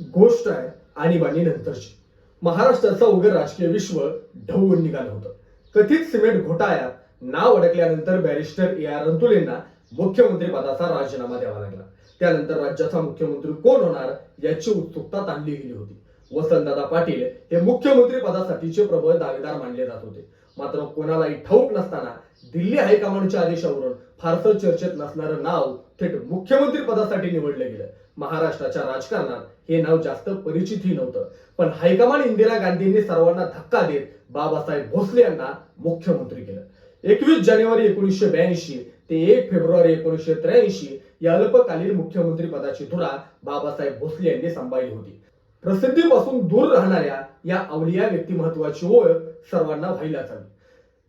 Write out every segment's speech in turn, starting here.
गोष्ट आहे आणीबाणी नंतरची. महाराष्ट्राचा उघड राजकीय विश्व ढवून निघालं होतं. कथित सिमेंट घोटाळ्यात नाव अडकल्यानंतर बॅरिस्टर ए आर रंतुलेंना मुख्यमंत्री पदाचा राजीनामा द्यावा लागला. त्यानंतर राज्याचा मुख्यमंत्री कोण होणार याची उत्सुकता ताणली गेली होती. वसंतदादा पाटील हे मुख्यमंत्री पदासाठीचे प्रबळ दावेदार मानले जात होते. मात्र कोणालाही ठाऊक नसताना दिल्ली हायकमांडच्या आदेशावरून फारसं चर्चेत नसणारं नाव थेट मुख्यमंत्री पदासाठी निवडलं गेलं. महाराष्ट्राच्या राजकारणात हे नाव जास्त परिचितही नव्हतं. पण हायकमांड इंदिरा गांधींनी सर्वांना धक्का देत बाबासाहेब भोसले यांना मुख्यमंत्री केलं. एकवीस जानेवारी एकोणीसशे ब्याऐंशी ते एक फेब्रुवारी एकोणीसशे त्र्याऐंशी या अल्पकालीन मुख्यमंत्री पदाची धुरा बाबासाहेब भोसले यांनी सांभाळली होती. प्रसिद्धीपासून दूर राहणाऱ्या या अवलिया व्यक्तिमत्वाची ओळख सर्वांना व्हायलाच हवी.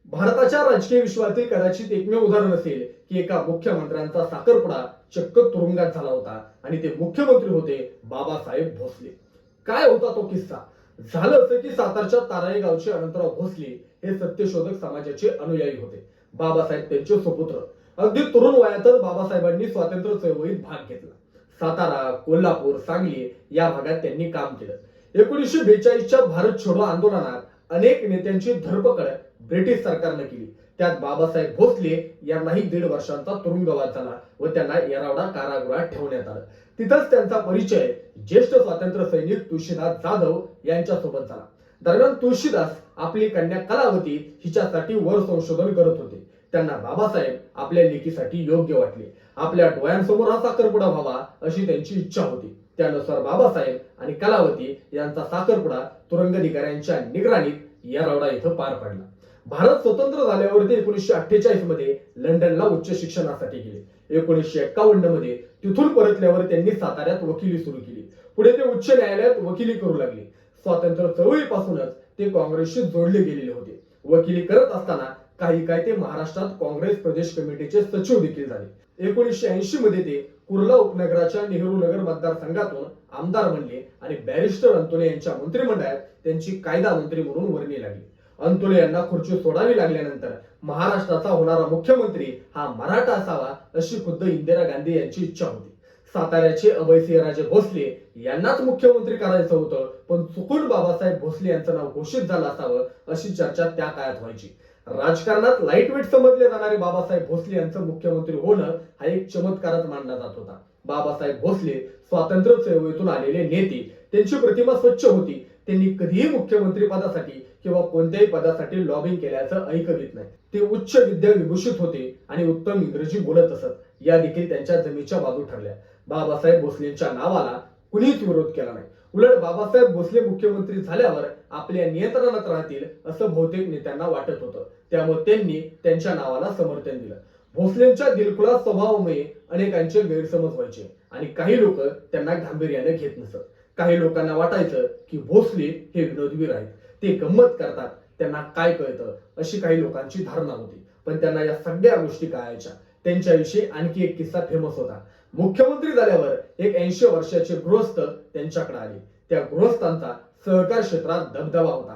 भारताच्या राजकीय विश्वातील कदाचित एकमेव उदाहरण असेल की एका मुख्यमंत्र्यांचा साखरपुडा चक्क तुरुंगात झाला होता आणि ते मुख्यमंत्री होते बाबासाहेब भोसले. काय होता तो किस्सा? झालं असं की सातारच्या ताराई गावचे अनंतराव भोसले हे सत्यशोधक समाजाचे अनुयायी होते. बाबासाहेब त्यांचे सुपुत्र. अगदी तरुण वयातच बाबासाहेबांनी स्वातंत्र्य चळवळीत भाग घेतला. सातारा कोल्हापूर सांगली या भागात त्यांनी काम केलं. एकोणीसशे बेचाळीसच्या भारत छोडो आंदोलनात अनेक नेत्यांची धरपकड ब्रिटिश सरकारनं केली. त्यात बाबासाहेब भोसले यांनाही दीड वर्षांचा तुरुंगवास झाला व त्यांना येरावडा कारागृहात ठेवण्यात आलं. तिथंच त्यांचा परिचय ज्येष्ठ स्वातंत्र्य सैनिक तुळशीदास जाधव यांच्यासोबत झाला. दरम्यान तुळशीदास आपली कन्या कलावती हिच्यासाठी वर संशोधन करत होते. त्यांना बाबासाहेब आपल्या लेकीसाठी योग्य वाटले. आपल्या डोळ्यांसमोर हा साखरपुडा व्हावा अशी त्यांची इच्छा होती. त्यानुसार बाबासाहेब आणि कलावती यांचा साखरपुडा तुरंगधिकाऱ्यांच्या निगराणीत येरवडा इथं पार पडला. भारत स्वतंत्र झाल्यावर ते एकोणीसशे अठ्ठेचाळीसमध्ये लंडनला उच्च शिक्षणासाठी गेले. एकोणीसशे एक्कावन्नमध्ये तिथून परतल्यावर त्यांनी साताऱ्यात वकिली सुरू केली. पुढे ते उच्च न्यायालयात वकिली करू लागले. स्वातंत्र्य चळवळीपासूनच ते काँग्रेसशी जोडले गेलेले होते. वकिली करत असताना काही काय ते महाराष्ट्रात काँग्रेस प्रदेश कमिटीचे सचिव देखील झाले. एकोणीसशे ऐंशी मध्ये ते कुर्ला उपनगराच्या नेहरू नगर मतदारसंघातून आमदार बनले आणि बॅरिस्टर अंतोले यांच्या मंत्रिमंडळात त्यांची कायदा मंत्री म्हणून वर्णी लागली. अंतुले यांना खुर्ची सोडावी लागल्यानंतर महाराष्ट्राचा होणारा मुख्यमंत्री हा मराठा असावा अशी खुद्द इंदिरा गांधी यांची इच्छा होती. साताऱ्याचे अभयसिंहराजे भोसले यांनाच मुख्यमंत्री करायचं होतं पण चुकून बाबासाहेब भोसले यांचं नाव घोषित झालं असावं अशी चर्चा त्या काळात व्हायची. राजकारणात लाइट वेट समजले जाणारे बाबासाहेब भोसले यांचं मुख्यमंत्री होणं हा एक चमत्कारच मानला जात होता. बाबासाहेब भोसले स्वातंत्र्य चळवळीतून आलेले नेते. त्यांची प्रतिमा स्वच्छ होती. त्यांनी कधीही मुख्यमंत्री पदासाठी किंवा कोणत्याही पदासाठी लॉबिंग केल्याचं ऐकवित नाही. ते उच्च विद्या विभूषित होते आणि उत्तम इंग्रजी बोलत असत. या देखील त्यांच्या जमीच्या बाजू ठरल्या. बाबासाहेब भोसलेंच्या नावाला कुणीच विरोध केला नाही. उलट बाबासाहेब भोसले मुख्यमंत्री झाल्यावर आपल्या नियंत्रणात राहतील असं बहुतेक नेत्यांना वाटत होतं. त्यामुळे त्यांनी त्यांच्या नावाला समर्थन दिलं. भोसलेंच्या दिलखुला स्वभावामुळे अनेकांचे गैरसमज व्हायचे आणि काही लोक त्यांना गांभीर्याने घेत नसत. काही लोकांना वाटायचं की भोसले हे विनोदवीर आहेत. ते गंमत करतात. त्यांना काय कळतं अशी काही लोकांची धारणा होती. पण त्यांना या सगळ्या गोष्टी कळायच्या. त्यांच्याविषयी आणखी एक किस्सा फेमस होता. मुख्यमंत्री झाल्यावर एक ऐंशी वर्षाचे गृहस्थ त्यांच्याकडे आले. त्या गृहस्थांचा सहकार क्षेत्रात दबदबा होता.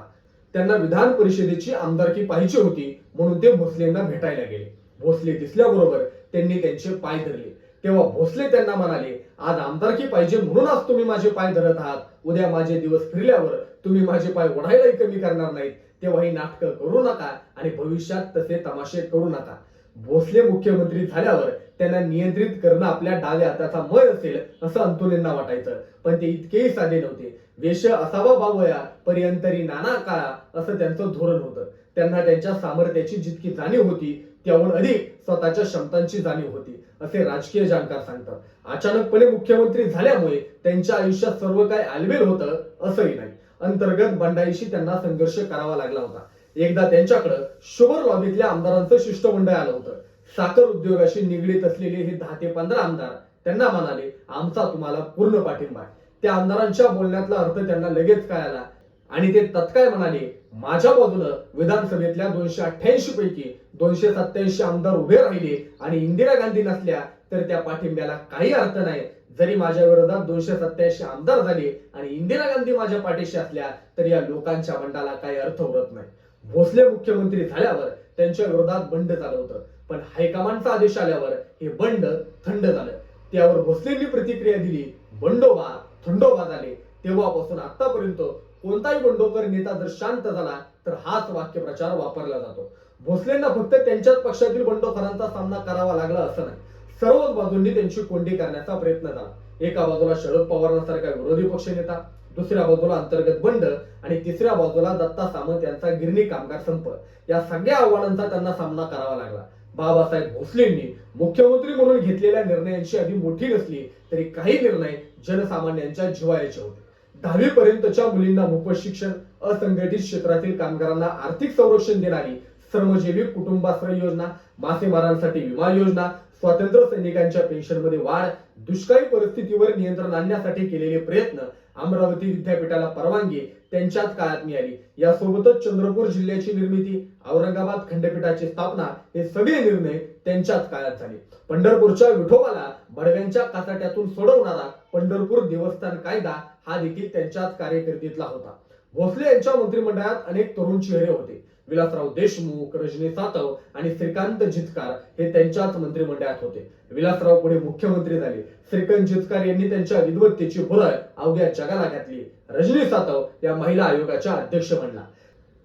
त्यांना विधान परिषदेची आमदारकी पाहिजे होती म्हणून ते भोसलेंना भेटायला गेले. भोसले दिसल्याबरोबर त्यांनी त्यांचे पाय धरले. तेव्हा भोसले त्यांना म्हणाले आज आमदारकी पाहिजे म्हणूनच तुम्ही माझे पाय धरत आहात. उद्या माझे दिवस फिरल्यावर तुम्ही माझे पाय ओढायलाही कमी करणार नाहीत. तेव्हा ही नाटकं करू नका आणि भविष्यात तसे तमाशे करू नका. भोसले मुख्यमंत्री झाल्यावर त्यांना नियंत्रित करणं आपल्या डाव्या हाताचा मय असेल असं अंतुलेंना वाटायचं. पण ते इतकेही साधे नव्हते. वेश असावा बावया पर्यंतरी नाना काळा असं त्यांचं धोरण होतं. त्यांना त्यांच्या सामर्थ्याची जितकी जाणीव होती त्याहून अधिक स्वतःच्या क्षमतांची जाणीव होती असे राजकीय जाणकार सांगतात. अचानकपणे मुख्यमंत्री झाल्यामुळे त्यांच्या आयुष्यात सर्व काय आलबेल होतं असंही नाही. अंतर्गत बंडाईशी त्यांना संघर्ष करावा लागला होता. एकदा त्यांच्याकडे शुभर लॉबीतल्या आमदारांचं शिष्टमंडळ आलं होतं. साखर उद्योगाशी निगडीत असलेले हे दहा ते पंधरा आमदार त्यांना म्हणाले आमचा तुम्हाला पूर्ण पाठिंबा आहे. त्या आमदारांच्या बोलण्यातला अर्थ त्यांना लगेच कळाला आणि ते तत्काळ म्हणाले माझ्या बाजूनं विधानसभेतल्या दोनशे अठ्ठ्याऐंशी पैकी दोनशे सत्याऐंशी आमदार उभे राहिले आणि इंदिरा गांधी नसल्या तर त्या पाठिंब्याला काही अर्थ नाही. जरी माझ्या विरोधात दोनशे सत्याऐंशी आमदार झाले आणि इंदिरा गांधी माझ्या पाठीशी असल्या तर या लोकांच्या बंडाला काही अर्थ उरत नाही. भोसले मुख्यमंत्री झाल्यावर त्यांच्या विरोधात बंड झालं होतं. पण हायकमांडचा आदेश आल्यावर हे बंड थंड झालं. त्यावर भोसलेंनी प्रतिक्रिया दिली बंडोबा थंडोबा झाले. तेव्हापासून आतापर्यंत कोणताही बंडोकर नेता जर शांत झाला तर हाच वाक्यप्रचार वापरला जातो. भोसलेंना फक्त त्यांच्याच पक्षातील बंडखोरांचा सामना करावा लागला असं नाही. सर्वच बाजूंनी त्यांची कोंडी करण्याचा प्रयत्न झाला. एका बाजूला शरद पवारांसारखा विरोधी पक्ष नेता दुसऱ्या बाजूला अंतर्गत बंड आणि तिसऱ्या बाजूला दत्ता सामंत यांचा गिरणी कामगार संप. या सगळ्या आव्हानांचा त्यांना सामना करावा लागला. बाबासाहेब भोसलेंनी मुख्यमंत्री म्हणून घेतलेल्या निर्णयांची आधी मोठी नसली तरी काही निर्णय जनसामान्यांच्या जिवायचे होते. दहावी पर्यंतच्या मुलींना मोफत शिक्षण असंघटित क्षेत्रातील कामगारांना आर्थिक संरक्षण देणारी श्रमजीवी कुटुंबाश्रय योजना मासेमारांसाठी विमा योजना स्वातंत्र्य सैनिकांच्या पेन्शनमध्ये वाढ दुष्काळी परिस्थितीवर नियंत्रण आणण्यासाठी केलेले प्रयत्न अमरावती विद्यापीठाला परवानगी त्यांच्याच काळात मिळाली. यासोबतच चंद्रपूर जिल्ह्याची निर्मिती औरंगाबाद खंडपीठाची स्थापना हे सगळे निर्णय त्यांच्याच काळात झाले. पंढरपूरच्या विठोबाला बडव्यांच्या कासाट्यातून सोडवणारा पंढरपूर देवस्थान कायदा हा देखील त्यांच्याच कार्यकिर्दीतला होता. भोसले यांच्या मंत्रिमंडळात अनेक तरुण चेहरे होते. विलासराव देशमुख रजनी सातव आणि श्रीकांत जिचकार हे त्यांच्याच मंत्रिमंडळात होते. विलासराव पुढे मुख्यमंत्री झाले. श्रीकांत जिचकार यांनी त्यांच्या विद्वत्तेची भुरळ अवघ्या जगाला घातली. रजनी सातव या महिला आयोगाच्या अध्यक्ष बनला.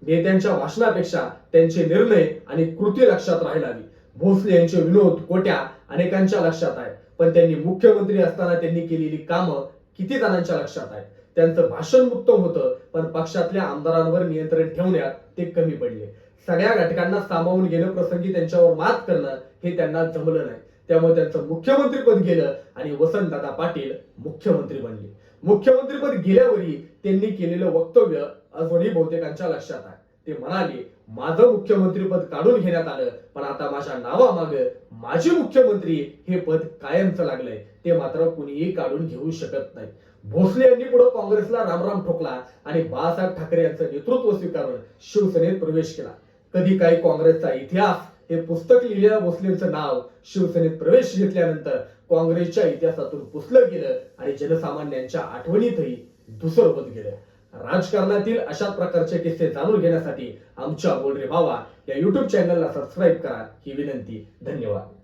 नेत्यांच्या भाषणापेक्षा त्यांचे निर्णय आणि कृती लक्षात राहिलावी. भोसले यांचे विनोद कोट्या अनेकांच्या लक्षात आहे. पण त्यांनी मुख्यमंत्री असताना त्यांनी केलेली कामं किती जणांच्या लक्षात आहेत? त्यांचं भाषण उत्तम होतं पण पक्षातल्या आमदारांवर नियंत्रण ठेवण्यात ते कमी पडले. सगळ्या घटकांना सामावून घेणं प्रसंगी त्यांच्यावर मात करणं हे त्यांना जमलं नाही. त्यामुळे त्यांचं मुख्यमंत्रीपद गेलं आणि वसंतदादा पाटील मुख्यमंत्री बनले. मुख्यमंत्रीपद गेल्यावरही त्यांनी केलेलं वक्तव्य अजूनही बहुतेकांच्या लक्षात आहे. ते म्हणाले माझं मुख्यमंत्रीपद काढून घेण्यात आलं पण आता माझ्या नावामाग माजी मुख्यमंत्री हे पद कायमचं लागलंय. ते मात्र कुणीही काढून घेऊ शकत नाही. भोसले यांनी पुढे काँग्रेसला रामराम ठोकला आणि बाळासाहेब ठाकरे यांचं नेतृत्व स्वीकारून शिवसेनेत प्रवेश केला. कधी काही काँग्रेसचा इतिहास हे पुस्तक लिहिलेल्या भोसलेंचं नाव शिवसेनेत प्रवेश घेतल्यानंतर काँग्रेसच्या इतिहासातून पुसलं गेलं आणि जनसामान्यांच्या आठवणीतही धुसर होत गेलं. राजकारणातील अशा प्रकारचे किस्से जाणून घेण्यासाठी आमच्या बोलरे बाबा या युट्यूब चॅनलला सबस्क्राईब करा. ही विनंती. धन्यवाद.